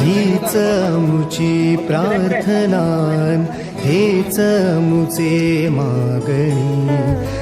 हीच मुची प्रार्थनान हेच मुचे मागणी.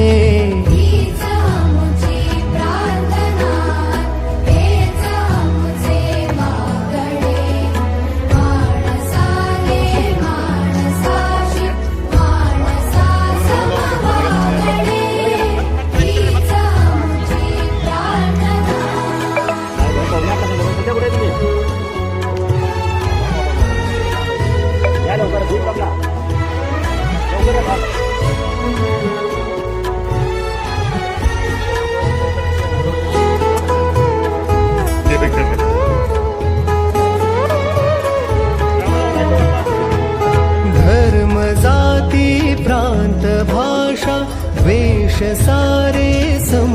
भाषा वेश सारे सम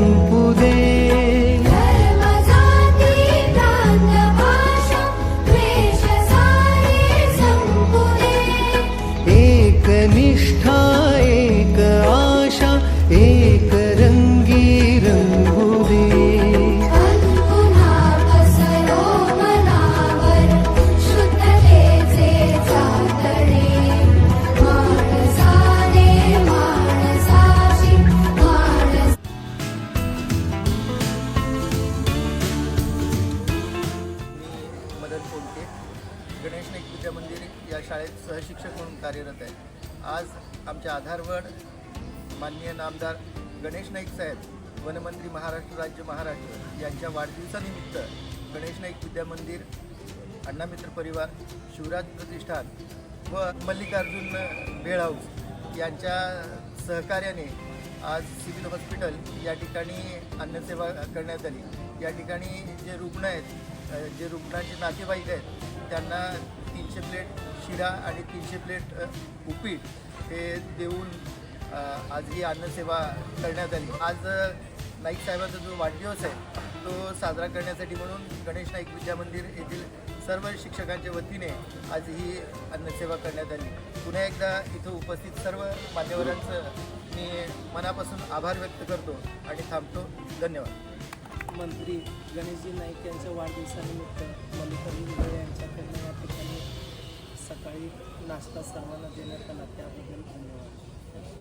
शाळेत सहशिक्षक म्हणून कार्यरत आहे. आज आमच्या आधारवड माननीय नामदार गणेश नाईक साहेब वनमंत्री महाराष्ट्र राज्य महाराष्ट्र यांच्या वाढदिवसानिमित्त गणेश नाईक विद्या मंदिर अण्णामित्र परिवार शिवराज प्रतिष्ठान व मल्लिकार्जुन बेळ हाऊस यांच्या सहकार्याने आज सिव्हिल हॉस्पिटल या ठिकाणी अन्नसेवा करण्यात आली. या ठिकाणी जे रुग्ण आहेत जे रुग्णाचे नातेवाईक आहेत त्यांना तीनशे प्लेट शिरा आणि तीनशे प्लेट उपीट हे देऊन आज ही अन्नसेवा करण्यात आली. आज नाईक साहेबांचा जो वाढदिवस आहे तो साजरा करण्यासाठी म्हणून गणेश नाईक विद्या मंदिर येथील सर्व शिक्षकांच्या वतीने आज ही अन्नसेवा करण्यात आली. पुन्हा एकदा इथं उपस्थित सर्व मान्यवरांचं मी मनापासून आभार व्यक्त करतो आणि थांबतो. धन्यवाद. मंत्री गणेशजी नाईक यांच्या वाढदिवसानिमित्त मल्लिकार्जुन खरगे यांच्याकडनं या ठिकाणी सकाळी नाश्ता सर्वांना देण्यात आला. त्याबद्दल धन्यवाद.